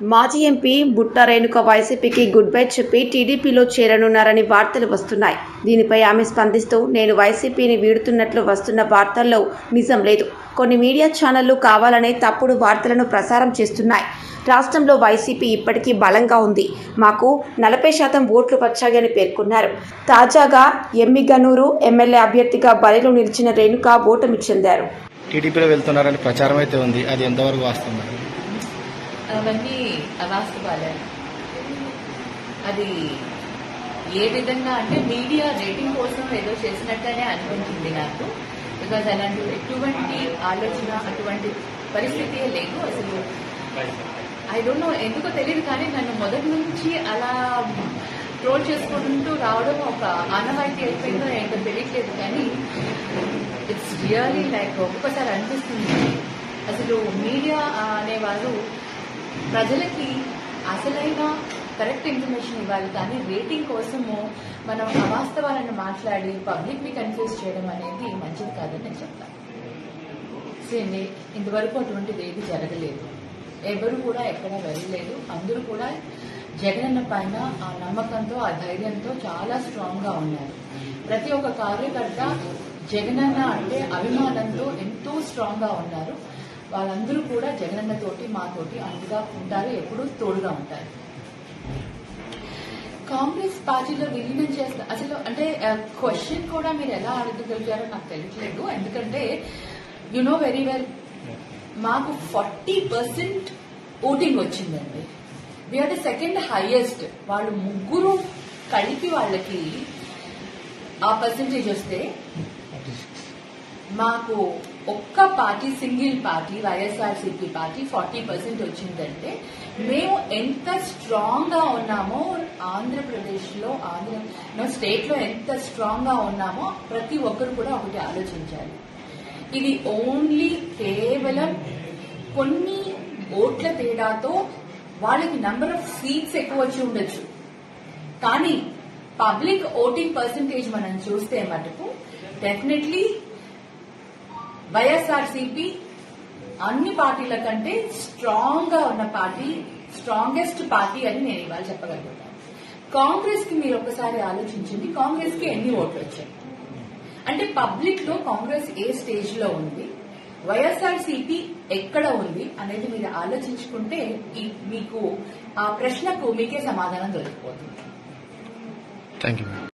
మాజీ ఎంపీ బుట్ట రేణుక వైసీపీకి గుడ్ బై చెప్పి టీడీపీలో చేరనున్నారని వార్తలు వస్తున్నాయి. దీనిపై ఆమె స్పందిస్తూ నేను వైసీపీని వీడుతున్నట్లు వస్తున్న వార్తల్లో నిజం లేదు. కొన్ని మీడియా ఛానళ్ళు కావాలనే తప్పుడు వార్తలను ప్రసారం చేస్తున్నాయి. రాష్ట్రంలో వైసీపీ ఇప్పటికీ బలంగా ఉంది. మాకు నలభై శాతం ఓట్లు వచ్చాయని పేర్కొన్నారు. తాజాగా ఎమ్మిగనూరు ఎమ్మెల్యే అభ్యర్థిగా బరిలో నిలిచిన రేణుక ఓటమి చెందారు. టీడీపీలో వెళ్తున్నారని ప్రచారం అయితే ఉంది. అది ఎంతవరకు వాస్తవం? అవన్నీ అవాస్తవాలే అది ఏ విధంగా అంటే మీడియా రేటింగ్ కోసం ఏదో చేసినట్టనే అనిపించింది నాకు. బికాజ్ అలాంటి ఎటువంటి ఆలోచన అటువంటి పరిస్థితి లేదు అసలు. ఐ డోంట్ నో ఎందుకో తెలియదు కానీ నన్ను మొదటి నుంచి అలా ట్రోల్ చేసుకుంటూ రావడం ఒక ఆనవాయితీ అయిపోయిందో ఏంటో తెలియట్లేదు కానీ ఇట్స్ రియలీ లైక్ ఒక్కొక్కసారి అనిపిస్తుంది. అసలు మీడియా అనేవారు ప్రజలకి అసలైన కరెక్ట్ ఇన్ఫర్మేషన్ ఇవ్వాలి. కానీ రేటింగ్ కోసము మనం అవాస్తవాలను మాట్లాడి పబ్లిక్ని కన్ఫ్యూజ్ చేయడం అనేది మంచిది కాదని నేను చెప్తాను సేండి ఇంతవరకు అటువంటిది ఏది జరగలేదు. ఎవరు కూడా ఎక్కడ వెళ్ళలేదు. అందరూ కూడా జగనన్న పైన ఆ నమ్మకంతో ఆ ధైర్యంతో చాలా స్ట్రాంగ్గా ఉన్నారు. ప్రతి ఒక్క కార్యకర్త జగనన్న అంటే అభిమానంతో ఎంతో స్ట్రాంగ్గా ఉన్నారు. వాళ్ళందరూ కూడా జగనన్న తోటి మాతోటి అందుగా ఉంటారు ఎప్పుడూ తోడుగా ఉంటారు. కాంగ్రెస్ పార్టీలో విలీనం చేస్తా అసలు అంటే క్వశ్చన్ కూడా మీరు ఎలా అడగగలిగారో నాకు తెలియట్లేదు. ఎందుకంటే యు నో వెరీ వెల్ మాకు ఫార్టీ పర్సెంట్ ఓటింగ్ వచ్చిందండి. We are the second highest వాళ్ళు ముగ్గురు కలిపి వాళ్ళకి ఆ పర్సంటేజ్ వస్తే మాకు ఒక్క party single party YSRCP party forty percent వచ్చిందంటే మేము ఎంత స్ట్రాంగ్గా ఉన్నామో ఆంధ్రప్రదేశ్లో ఆంధ్ర స్టేట్లో ఎంత స్ట్రాంగ్గా ఉన్నామో ప్రతి ఒక్కరు కూడా ఒకటి ఆలోచించాలి. ఇది ఓన్లీ కేవలం కొన్ని ఓట్ల తేడాతో వాళ్ళకి నంబర్ ఆఫ్ సీట్స్ ఎక్కువ వచ్చి ఉండొచ్చు. కానీ పబ్లిక్ ఓటింగ్ పర్సంటేజ్ మనం చూస్తే మటుకు డెఫినెట్లీ వైఎస్ఆర్సీపీ అన్ని పార్టీల కంటే స్ట్రాంగ్గా ఉన్న పార్టీ స్ట్రాంగెస్ట్ పార్టీ అని నేను ఇవాళ చెప్పగలుగుతాను. కాంగ్రెస్కి మీరు ఒకసారి ఆలోచించింది కాంగ్రెస్కి ఎన్ని ఓట్లు వచ్చాయి? అంటే పబ్లిక్లో కాంగ్రెస్ ఏ స్టేజ్లో ఉంది? వైఎస్ఆర్సీపీ ఎక్కడ ఉంది అనేది మీరు ఆలోచించుకుంటే మీకు ఆ ప్రశ్నకు మీకే సమాధానం దొరికిపోతుంది. Thank you